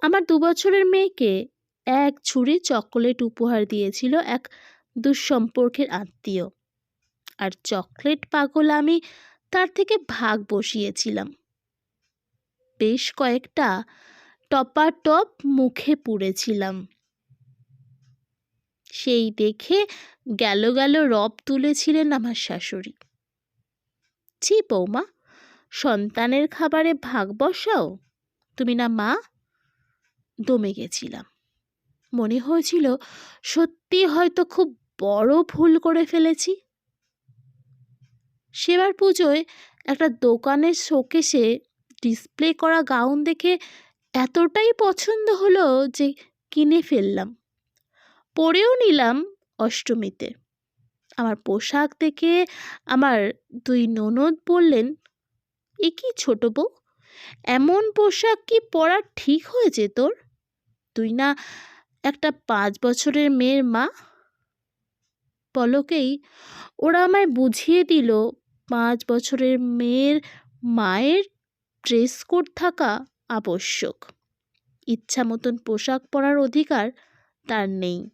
আমার দু বছরের মেয়েকে এক ছুরি চকোলেট উপহার দিয়েছিল এক দুঃসম্পর্কের আত্মীয়। আর চকলেট পাগল আমি তার থেকে ভাগ বসিয়েছিলাম। বেশ কয়েকটা টপা টপ মুখে পুড়েছিলাম। সেই দেখে গেল গেল রব তুলেছিলেন আমার শাশুড়ি। ছি বৌমা, সন্তানের খাবারে ভাগ বসাও। তুমি না মা? দমে গেছিলাম। মনে হয়েছিল, সত্যি হয়তো খুব বড় ভুল করে ফেলেছি? সেবার পুজোয় একটা দোকানের শোকেসে ডিসপ্লে করা গাউন দেখে এতটাই পছন্দ হলো যে কিনে ফেললাম। পরেও নিলাম অষ্টমীতে। আমার পোশাক দেখে আমার দুই ননদ বললেন, এ কি ছোট বউ? এমন পোশাক কি পরা ঠিক হয়েছে তোর? তুই না একটা পাঁচ বছরের মেয়ের মা? পলকেই ওরা আমায় বুঝিয়ে দিল, পাঁচ বছরের মেয়ের মায়ের ড্রেস কোড থাকা আবশ্যক। ইচ্ছা মতন পোশাক পরার অধিকার তার নেই।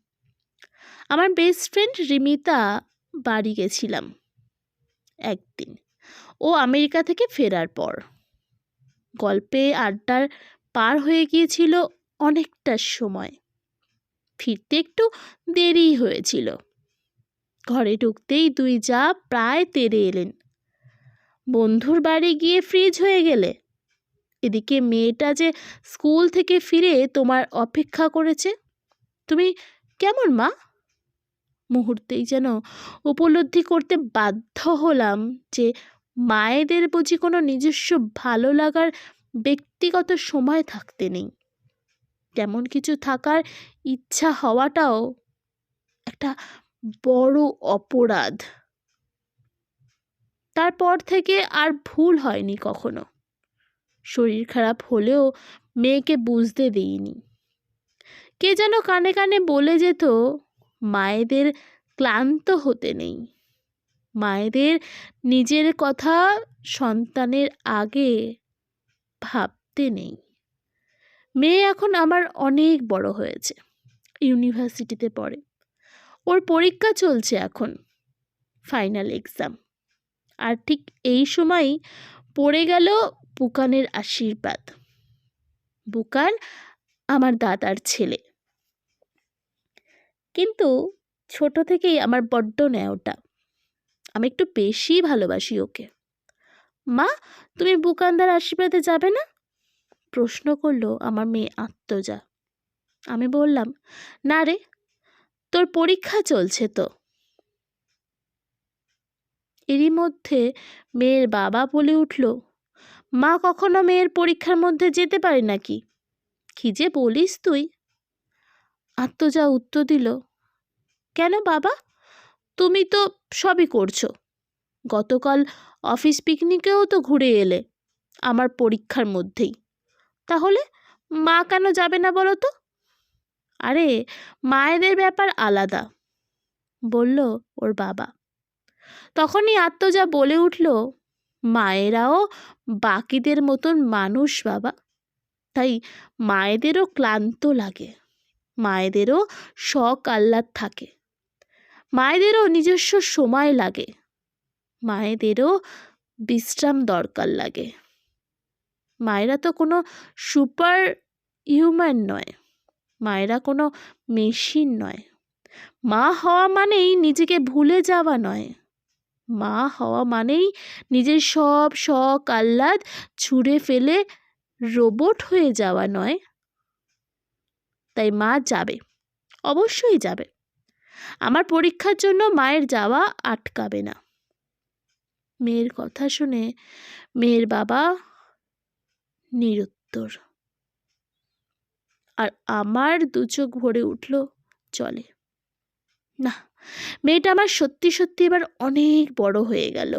আমার বেস্ট ফ্রেন্ড রিমিতা বাড়ি গেছিলাম একদিন। ও আমেরিকা থেকে ফেরার পর। গল্পে আড্ডার পার হয়ে গিয়েছিল অনেকটা সময়। ফিরতে একটু দেরি হয়েছিল। ঘরে ঢুকতেই দুই যা প্রায় তেরে এলেন। বন্ধুর বাড়ি গিয়ে ফ্রিজ হয়ে গেলে। এদিকে মেয়েটা যে স্কুল থেকে ফিরে তোমার অপেক্ষা করেছে। তুমি কেমন, মা? মুহূর্তেই যেন উপলব্ধি করতে বাধ্য হলাম যে মায়েদের বুঝি কোনো নিজস্ব ভালো লাগার ব্যক্তিগত সময় থাকতে নেই। তেমন কিছু থাকার ইচ্ছা হওয়াটাও একটা বড় অপরাধ। তারপর থেকে আর ভুল হয়নি কখনো। শরীর খারাপ হলেও মেয়েকে বুঝতে দিইনি। কে যেন কানে কানে বলে যেত, মায়েদের ক্লান্ত হতে নেই। মায়েদের নিজের কথা সন্তানের আগে ভাবতে নেই। মেয়ে এখন আমার অনেক বড় হয়েছে, ইউনিভার্সিটিতে পড়ে। ওর পরীক্ষা চলছে এখন ফাইনাল এক্সাম আর ঠিক এই সময়ই পড়ে গেল বুকানের আশীর্বাদ। বুকান আমার দাদার ছেলে। কিন্তু ছোট থেকেই আমার বড্ড নেয় ওটা আমি একটু বেশি ভালোবাসি ওকে। মা, তুমি বুকানদার আশীর্বাদে যাবে না? প্রশ্ন করল আমার মেয়ে আত্মজা। আমি বললাম, না রে, তোর পরীক্ষা চলছে তো। এরই মধ্যে মেয়ের বাবা বলে উঠল, মা কখনো মেয়ের পরীক্ষার মধ্যে যেতে পারে নাকি? কি যে বলিস তুই? আত্মজা উত্তর দিল, কেন বাবা? তুমি তো সবই করছ। গতকাল অফিস পিকনিকেও তো ঘুরে এলে, আমার পরীক্ষার মধ্যেই। তাহলে মা কেন যাবে না বলো তো? আরে, মায়েদের ব্যাপার আলাদা, বলল ওর বাবা। তখনই আত্মজা বলে উঠল, মায়েরাও বাকিদের মতন মানুষ বাবা। তাই মায়েদেরও ক্লান্ত লাগে, মায়েদেরও শখ আহ্লাদ থাকে। মায়েদেরও নিজস্ব সময় লাগে, মায়েদেরও বিশ্রাম দরকার লাগে। মায়েরা তো কোনো সুপার হিউম্যান নয়, মায়েরা কোনো মেশিন নয়। মা হওয়া মানেই নিজেকে ভুলে যাওয়া নয়। মা হওয়া মানেই নিজের সব শখ, আহ্লাদ ছুঁড়ে ফেলে রোবট হয়ে যাওয়া নয়। তাই মা যাবে, অবশ্যই যাবে। আমার পরীক্ষার জন্য মায়ের যাওয়া আটকাবে না। মেয়ের কথা শুনে মেয়ের বাবা নিরুত্তর। আর আমার দু চোখ ভরে উঠল চলে না মেয়েটা আমার সত্যি সত্যি এবার অনেক বড় হয়ে গেল।